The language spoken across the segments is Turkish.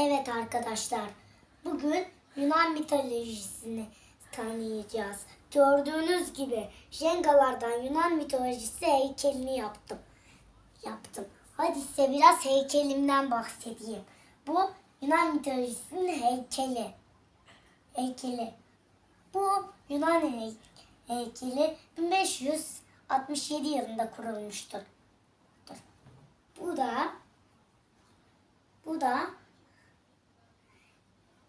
Evet arkadaşlar, bugün Yunan mitolojisini tanıyacağız. Gördüğünüz gibi Jengalardan Yunan mitolojisi heykelini yaptım. Yaptım. Hadi size biraz heykelimden bahsedeyim. Bu Yunan mitolojisinin heykeli. Heykeli. Bu Yunan hey- heykeli 1567 yılında kurulmuştur. Bu da bu da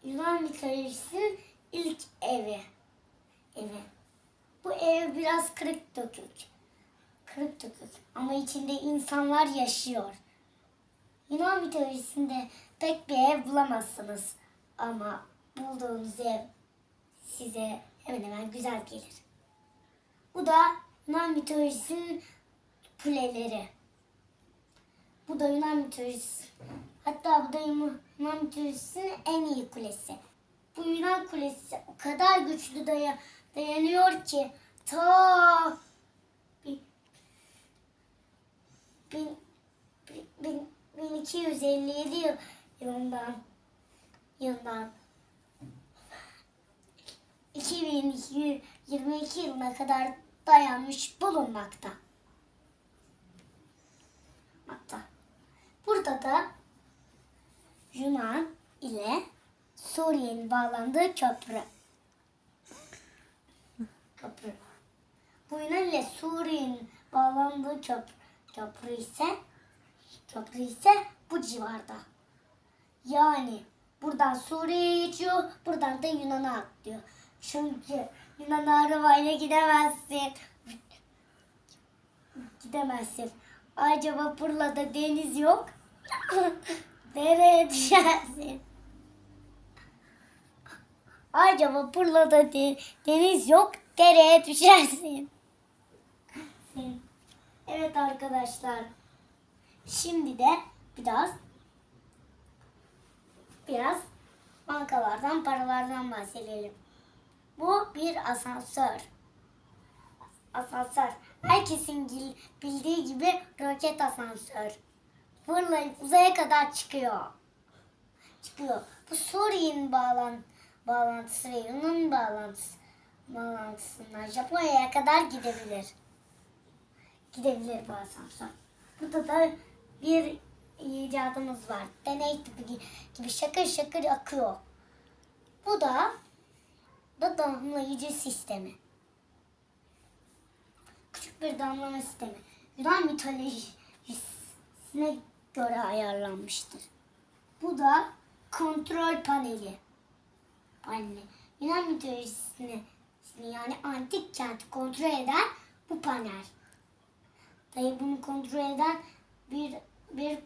Yunan mitolojisinin ilk evi. Evi. Bu ev biraz kırık dökük. Kırık dökük ama içinde insanlar yaşıyor. Yunan mitolojisinde pek bir ev bulamazsınız ama bulduğunuz ev size hemen hemen güzel gelir. Bu da Yunan mitolojisinin kuleleri. Bu da Yunan mitolojisi. Hatta bu da Yunan mitolojisinin en iyi kulesi. Bu Yunan kulesi o kadar güçlü daya, dayanıyor ki ta bin, bin, bin, 1257 yıl, yılından yıldan 2022 yılına kadar dayanmış bulunmakta. Hatta burada da Yunan ile Suriye'nin bağlandığı köprü. Köprü. Bu Yunan ile Suriye'nin bağlandığı köprü, köprü ise köprü ise bu civarda. Yani buradan Suriye'ye geçiyor, buradan da Yunan'a atlıyor. Çünkü Yunan'a arabayla gidemezsin. Gidemezsin. Ayrıca vapurla da deniz yok. Nereye düşersin? Ayrıca vapurla da de- deniz yok. Dereye düşersin. Evet arkadaşlar. Şimdi de biraz biraz bankalardan, paralardan bahsedelim. Bu bir asansör. Asansör. Herkesin bildiği gibi roket asansör. Fırlayıp uzaya kadar çıkıyor. Çıkıyor. Bu Suriye'nin bağlan bağlantısı ve Yunan'ın bağlantısı bağlantısından Japonya'ya kadar gidebilir. Gidebilir bu asansör. Burada da bir icadımız var. Deney tipi gi- gibi şakır şakır akıyor. Bu da da damlayıcı sistemi. Küçük bir damlama sistemi. Yunan mitolojisine göre ayarlanmıştır. Bu da kontrol paneli. Paneli. Yunan mitolojisini yani antik kenti kontrol eden bu panel. Tabi bunu kontrol eden bir bir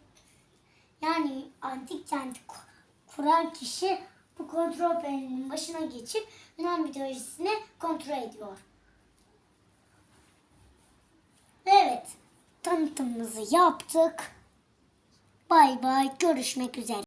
yani antik kenti ku- kuran kişi bu kontrol panelinin başına geçip Yunan mitolojisini kontrol ediyor. Evet, tanıtımımızı yaptık. Bay bay, görüşmek üzere.